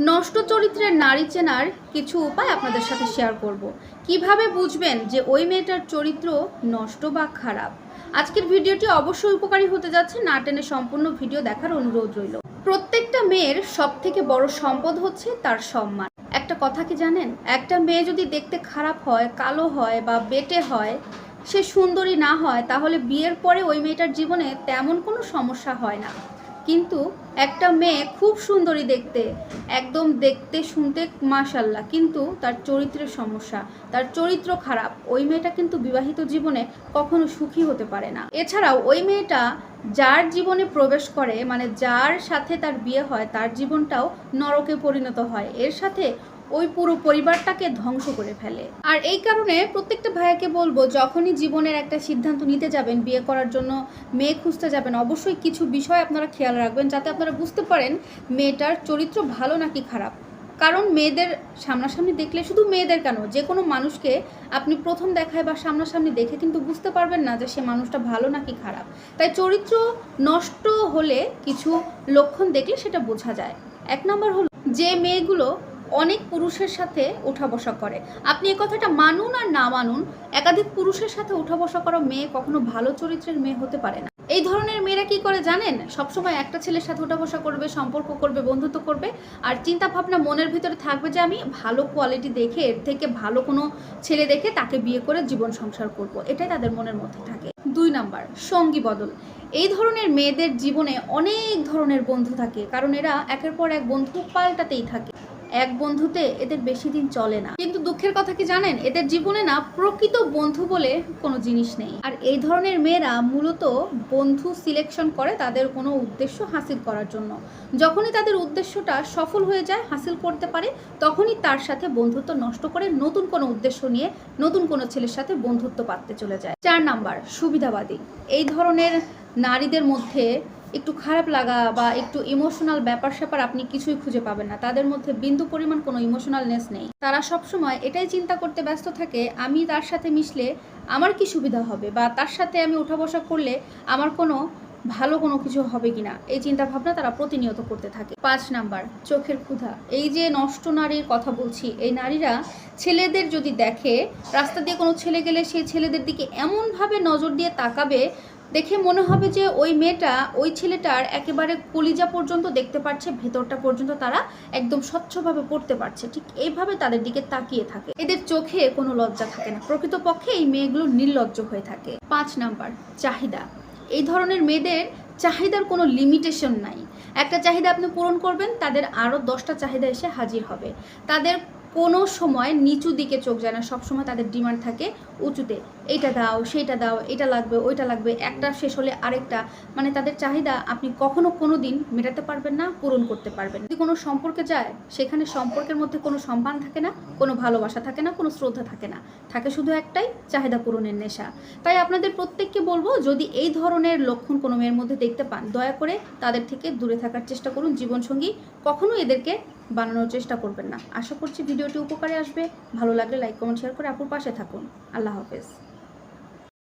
নষ্ট চরিত্রের নারী চেনার কিছু উপায় আপনাদের সাথে শেয়ার করব। কীভাবে বুঝবেন যে ওই মেয়েটার চরিত্র নষ্ট বা খারাপ? আজকের ভিডিওটি অবশ্যই উপকারী হতে যাচ্ছে, না টেনে সম্পূর্ণ ভিডিও দেখার অনুরোধ রইল। প্রত্যেকটা মেয়ের সব থেকে বড় সম্পদ হচ্ছে তার সম্মান। একটা কথা কি জানেন? একটা মেয়ে যদি দেখতে খারাপ হয়, কালো হয় বা বেটে হয়, সে সুন্দরী না হয়, তাহলে বিয়ের পরে ওই মেয়েটার জীবনে তেমন কোনো সমস্যা হয় না। কিন্তু একটা মেয়ে খুব সুন্দরী দেখতে, একদম দেখতে শুনতে মাশাল্লাহ। কিন্তু তার চরিত্রের সমস্যা, তার চরিত্র খারাপ। ওই মেয়েটা কিন্তু বিবাহিত জীবনে কখনো সুখী হতে পারে না। এছাড়াও ওই মেয়েটা যার জীবনে প্রবেশ করে মানে যার সাথে তার বিয়ে হয়, তার জীবনটাও নরকে পরিণত হয়। এর সাথে ওই পুরো পরিবারটাকে ধ্বংস করে ফেলে। আর এই কারণে প্রত্যেকটা ভাইয়াকে বলব, যখনই জীবনের একটা সিদ্ধান্ত নিতে যাবেন, বিয়ে করার জন্য মেয়ে খুঁজতে যাবেন, অবশ্যই কিছু বিষয় আপনারা খেয়াল রাখবেন যাতে আপনারা বুঝতে পারেন মেয়েটার চরিত্র ভালো নাকি খারাপ। কারণ মেয়েদের সামনাসামনি দেখলে শুধু মেয়েদের কেন, যে কোনো মানুষকে আপনি প্রথম দেখায় বা সামনাসামনি দেখে কিন্তু বুঝতে পারবেন না যে সে মানুষটা ভালো নাকি খারাপ। তাই চরিত্র নষ্ট হলে কিছু লক্ষণ দেখলে সেটা বোঝা যায়। এক নম্বর হলো যে মেয়েগুলো অনেক পুরুষের সাথে উঠা বসা করে। আপনি এই কথাটা মানুন আর না মানুন, একাধিক পুরুষের সাথে উঠা বসা করা মেয়ে কখনো ভালো চরিত্রের মেয়ে হতে পারে না। এই ধরনের মেয়েরা কি করে জানেন? সবসময় একটা ছেলের সাথে উঠা বসা করবে, সম্পর্ক করবে, বন্ধুত্ব করবে আর চিন্তা ভাবনা মনের ভিতরে থাকবে যে আমি ভালো কোয়ালিটি দেখে, এর থেকে ভালো কোনো ছেলে দেখে তাকে বিয়ে করে জীবন সংসার করব। এটাই তাদের মনের মধ্যে থাকে। দুই নাম্বার, সঙ্গী বদল। এই ধরনের মেয়েদের জীবনে অনেক ধরনের বন্ধু থাকে, কারণ এরা একের পর এক বন্ধু পাল্টাতেই থাকে। এক বন্ধুতে এদের বেশি দিন চলে না। কিন্তু দুঃখের কথা কি জানেন? এদের জীবনে না প্রকৃত বন্ধু বলে কোনো জিনিস নেই। আর এই ধরনের মেয়েরা মূলত বন্ধু সিলেকশন করে তাদের কোনো উদ্দেশ্য হাসিল করার জন্য। যখনই তাদের উদ্দেশ্যটা সফল হয়ে যায়, হাসিল করতে পারে, তখনই তার সাথে বন্ধুত্ব নষ্ট করে নতুন কোনো উদ্দেশ্য নিয়ে নতুন কোনো ছেলের সাথে বন্ধুত্ব পাততে চলে যায়। চার নাম্বার, সুবিধাবাদী। এই ধরনের নারীদের মধ্যে একটু খারাপ লাগা বা একটু ইমোশনাল ব্যাপার স্যাপার আপনি কিছুই খুঁজে পাবেন না। তাদের মধ্যে বিন্দু পরিমাণ কোনো ইমোশনালনেস নেই। তারা সবসময় এটাই চিন্তা করতে ব্যস্ত থাকে, আমি তার সাথে মিশলে আমার কি সুবিধা হবে? বা তার সাথে আমি উঠা বসা করলে আমার কোনো ভালো কোনো কিছু হবে কিনা, এই চিন্তা ভাবনা তারা প্রতিনিয়ত করতে থাকে। পাঁচ নাম্বার, চোখের ক্ষুধা। এই যে নষ্ট নারীর কথা বলছি, এই নারীরা ছেলেদের যদি দেখে, রাস্তা দিয়ে কোনো ছেলে গেলে সেই ছেলেদের দিকে এমনভাবে নজর দিয়ে তাকাবে, দেখে মনে হবে যে ওই মেয়েটা, ওই ছেলেটার একেবারে কলিজা পর্যন্ত দেখতে পাচ্ছে ভেতরটা পর্যন্ত তারা একদম স্বচ্ছভাবে পড়তে পারছে। ঠিক এইভাবে তাদের দিকে তাকিয়ে থাকে। এদের চোখে কোনো লজ্জা থাকে না। প্রকৃতপক্ষে এই মেয়েগুলো নির্লজ্জ হয়ে থাকে। পাঁচ নাম্বার, চাহিদা। এই ধরনের মেয়েদের চাহিদার কোনো লিমিটেশন নাই। একটা চাহিদা আপনি পূরণ করবেন, তাদের আরও দশটা চাহিদা এসে হাজির হবে। তাদের কোনো সময় নিচু দিকে চোখ যায় না, সবসময় তাদের ডিমান্ড থাকে উঁচুতে। এইটা দাও, সেইটা দাও, এটা লাগবে, ওইটা লাগবে, একটা শেষ হলে আরেকটা। মানে তাদের চাহিদা আপনি কখনো কোনো দিন মেটাতে পারবেন না, পূরণ করতে পারবেন যদি কোনো সম্পর্কে যায়, সেখানে সম্পর্কের মধ্যে কোনো সম্মান থাকে না, কোনো ভালোবাসা থাকে না, কোনো শ্রদ্ধা থাকে না। থাকে শুধু একটাই, চাহিদা পূরণের নেশা। তাই আপনাদের প্রত্যেককে বলব, যদি এই ধরনের লক্ষণ কোনো মেয়ের মধ্যে দেখতে পান, দয়া করে তাদের থেকে দূরে থাকার চেষ্টা করুন জীবনসঙ্গী। কখনো এদেরকে বানানোর চেষ্টা করবেন না। আশা করছি ভিডিওটি উপকারে আসবে। ভালো লাগলে লাইক কমেন্ট শেয়ার করে আপুর পাশে থাকুন। আল্লাহ হাফেজ।